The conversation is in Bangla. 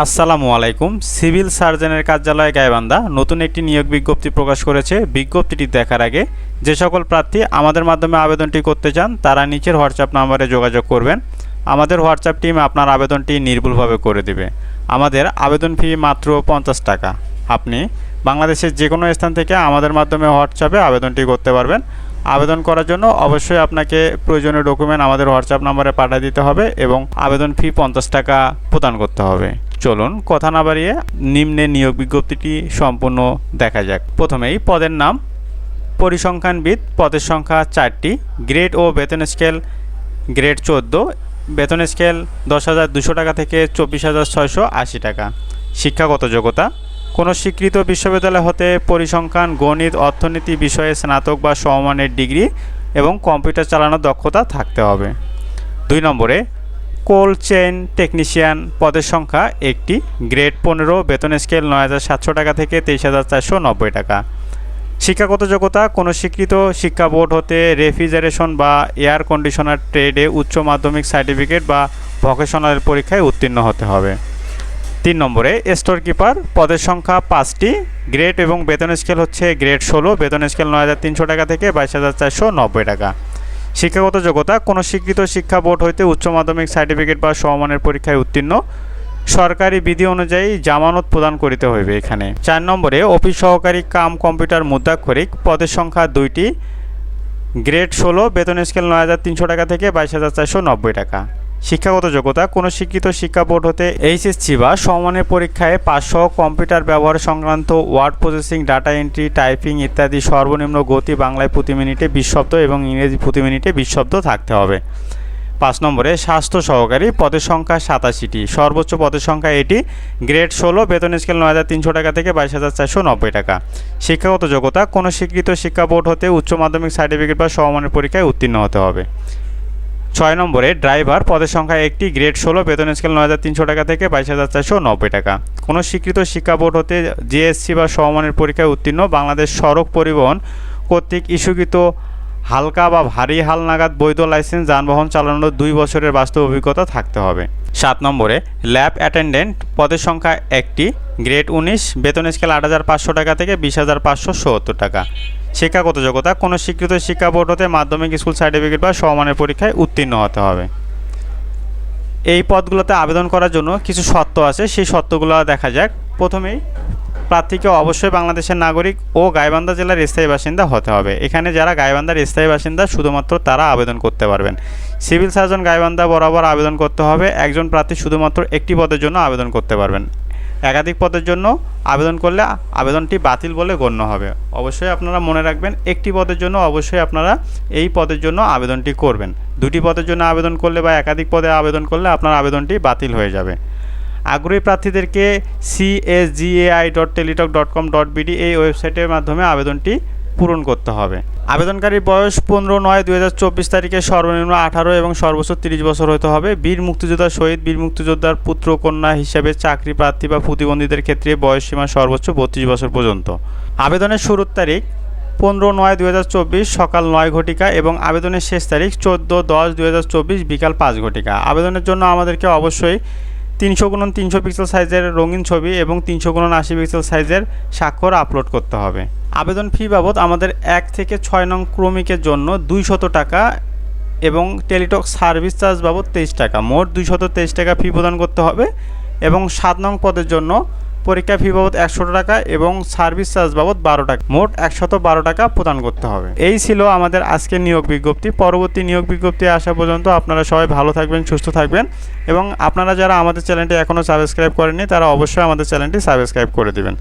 আসসালামু আলাইকুম। সিভিল সার্জনের কার্যালয় গাইবান্ধা নতুন একটি নিয়োগ বিজ্ঞপ্তি প্রকাশ করেছে। বিজ্ঞপ্তিটি দেখার আগে যে সকল প্রার্থী আমাদের মাধ্যমে আবেদনটি করতে চান, তারা নিচের হোয়াটসঅ্যাপ নাম্বারে যোগাযোগ করবেন। আমাদের হোয়াটসঅ্যাপ টিম আপনার আবেদনটি নির্ভুলভাবে করে দেবে। আমাদের আবেদন ফি মাত্র পঞ্চাশ টাকা। আপনি বাংলাদেশের যে কোনো স্থান থেকে আমাদের মাধ্যমে হোয়াটসঅ্যাপে আবেদনটি করতে পারবেন। আবেদন করার জন্য অবশ্যই আপনাকে প্রয়োজনীয় ডকুমেন্ট আমাদের হোয়াটসঅ্যাপ নাম্বারে পাঠিয়ে দিতে হবে এবং আবেদন ফি পঞ্চাশ টাকা প্রদান করতে হবে। চলুন কথা না বাড়িয়ে নিম্নে নিয়োগ বিজ্ঞপ্তিটি সম্পূর্ণ দেখা যাক। প্রথমেই পদের নাম, পরিসংখ্যানবিদ, পদের সংখ্যা চারটি, গ্রেড ও বেতন স্কেল, গ্রেড চোদ্দ, বেতন স্কেল দশ হাজার দুশো টাকা থেকে চব্বিশ হাজার ছয়শো আশি টাকা। শিক্ষাগত যোগ্যতা, কোনো স্বীকৃত বিশ্ববিদ্যালয় হতে পরিসংখ্যান, গণিত, অর্থনীতি বিষয়ে স্নাতক বা সমমানের ডিগ্রি এবং কম্পিউটার চালানোর দক্ষতা থাকতে হবে। দুই নম্বরে কোল্ড চেইন টেকনিশিয়ান পদের সংখ্যা একটি। গ্রেড পনেরো, বেতন স্কেল নয় হাজার সাতশো টাকা থেকে তেইশ হাজার চারশো নব্বই টাকা। শিক্ষাগত যোগ্যতা, কোনো স্বীকৃত শিক্ষা বোর্ড হতে রেফ্রিজারেশন বা এয়ার কন্ডিশনার ট্রেডে উচ্চ মাধ্যমিক সার্টিফিকেট বা ভোকেশনাল পরীক্ষায় উত্তীর্ণ হতে হবে। তিন নম্বরে স্টোর কিপার পদের সংখ্যা পাঁচটি। গ্রেড এবং বেতন স্কেল হচ্ছে গ্রেড ষোলো, বেতন স্কেল নয় হাজার তিনশো টাকা থেকে বাইশ হাজার চারশো নব্বই টাকা। শিক্ষাগত যোগ্যতা, কোনো স্বীকৃত শিক্ষা বোর্ড হইতে উচ্চ মাধ্যমিক সার্টিফিকেট বা সমমানের পরীক্ষায় উত্তীর্ণ। সরকারি বিধি অনুযায়ী জামানত প্রদান করিতে হইবে এখানে। চার নম্বরে, অফিস সহকারী কাম কম্পিউটার মুদ্রাক্ষরিক, পদের সংখ্যা দুইটি। গ্রেড ষোলো, বেতন স্কেল নয় হাজার তিনশো টাকা থেকে বাইশ হাজার চারশো নব্বই টাকা। শিক্ষাগত যোগ্যতা, কোনো শিক্ষিত শিক্ষা বোর্ড হতে এইচএসসি বা সমানের পরীক্ষায় পাঁচশো কম্পিউটার ব্যবহার সংক্রান্ত word processing, data entry, typing ইত্যাদি সর্বনিম্ন গতি বাংলায় প্রতি মিনিটে বিশ শব্দ এবং ইংরেজি প্রতি মিনিটে বিশ শব্দ থাকতে হবে। পাঁচ নম্বরে, স্বাস্থ্য সহকারী, পদের সংখ্যা সাতাশিটি। সর্বোচ্চ পদের সংখ্যা এটি, গ্রেড ষোলো, বেতন স্কেল নয় হাজার তিনশো টাকা থেকে বাইশ হাজার চারশো নব্বই টাকা। শিক্ষাগত যোগ্যতা, কোনো স্বীকৃত শিক্ষা বোর্ড হতে উচ্চ মাধ্যমিক সার্টিফিকেট বা সমমানের পরীক্ষায় উত্তীর্ণ হতে হবে। ছয় নম্বরে ড্রাইভার পদের সংখ্যা একটি, গ্রেড ষোলো, বেতন স্কেল নয় হাজার তিনশো টাকা থেকে বাইশ হাজার চারশো নব্বই টাকা। কোনো স্বীকৃত শিক্ষা বোর্ড হতে জিএসসি বা সমমানের পরীক্ষায় উত্তীর্ণ বাংলাদেশ সড়ক পরিবহন কর্তৃক ইস্যুকৃত হালকা বা ভারী হালনাগাদ বৈধ লাইসেন্স যানবাহন চালানোর দুই বছরের বাস্তব অভিজ্ঞতা থাকতে হবে। সাত নম্বরে ল্যাব অ্যাটেন্ডেন্ট পদের সংখ্যা একটি গ্রেড উনিশ, বেতন স্কেল আট হাজার পাঁচশো টাকা থেকে বিশ হাজার পাঁচশো সত্তর টাকা। শিক্ষাগত যোগ্যতা, কোনো স্বীকৃত শিক্ষা বোর্ড হতে মাধ্যমিক স্কুল সার্টিফিকেট বা সমমানের পরীক্ষায় উত্তীর্ণ হতে হবে। এই পদগুলোতে আবেদন করার জন্য কিছু শর্ত আছে, সেই শর্তগুলো দেখা যাক। প্রথমেই, প্রার্থীকে অবশ্যই বাংলাদেশের নাগরিক ও গাইবান্ধা জেলার স্থায়ী বাসিন্দা হতে হবে। এখানে যারা গাইবান্ধার স্থায়ী বাসিন্দা, শুধুমাত্র তারা আবেদন করতে পারবেন। সিভিল সার্জন গাইবান্ধা বরাবর আবেদন করতে হবে, একজন প্রার্থী শুধুমাত্র একটি পদের জন্য আবেদন করতে পারবেন। একাধিক পদের জন্য আবেদন করলে আবেদনটি বাতিল বলে গণ্য হবে। অবশ্যই আপনারা মনে রাখবেন, একটি পদের জন্য অবশ্যই আপনারা এই পদের জন্য আবেদনটি করবেন। দুটি পদের জন্য আবেদন করলে বা একাধিক পদে আবেদন করলে আপনার আবেদনটি বাতিল হয়ে যাবে। আগ্রহী প্রার্থীদেরকে CSGAI dot Teletalk dot com dot BD এই ওয়েবসাইটের মাধ্যমে আবেদনটি পূরণ করতে হবে। আবেদনকারীর বয়স পনেরো নয় দুই হাজার চব্বিশ তারিখে সর্বনিম্ন আঠারো এবং সর্বোচ্চ তিরিশ বছর হতে হবে। বীর মুক্তিযোদ্ধা শহীদ বীর মুক্তিযোদ্ধার পুত্র কন্যা হিসেবে চাকরি প্রার্থী বা প্রতিবন্ধীদের ক্ষেত্রে বয়স সীমা সর্বোচ্চ বত্রিশ বছর পর্যন্ত। আবেদনের শুরুর তারিখ পনেরো নয় দুই হাজার চব্বিশ সকাল নয় ঘটিকা এবং আবেদনের শেষ তারিখ চোদ্দ দশ দুই হাজার চব্বিশ বিকাল পাঁচ ঘটিকা। আবেদনের জন্য আমাদেরকে অবশ্যই তিনশো গুণন তিনশো পিক্সেল সাইজের রঙিন ছবি এবং তিনশো গুণন আশি পিক্সেল সাইজের স্বাক্ষর আপলোড করতে হবে। আবেদন ফি বাবদ আমাদের এক থেকে ছয় নং ক্রমিকের জন্য দুইশত টাকা এবং টেলিটক সার্ভিস চার্জ বাবদ তেইশ টাকা। মোট দুইশত তেইশ টাকা ফি প্রদান করতে হবে এবং সাত নং পদের জন্য পরীক্ষা ফি বাবদ একশো টাকা এবং সার্ভিস চার্জ বাবদ বারো টাকা। মোট একশত বারো টাকা প্রদান করতে হবে। এই ছিল আমাদের আজকের নিয়োগ বিজ্ঞপ্তি। পরবর্তী নিয়োগ বিজ্ঞপ্তি আসা পর্যন্ত আপনারা সবাই ভালো থাকবেন, সুস্থ থাকবেন এবং আপনারা যারা আমাদের চ্যানেলটি এখনও সাবস্ক্রাইব করেননি, তারা অবশ্যই আমাদের চ্যানেলটি সাবস্ক্রাইব করে দেবেন।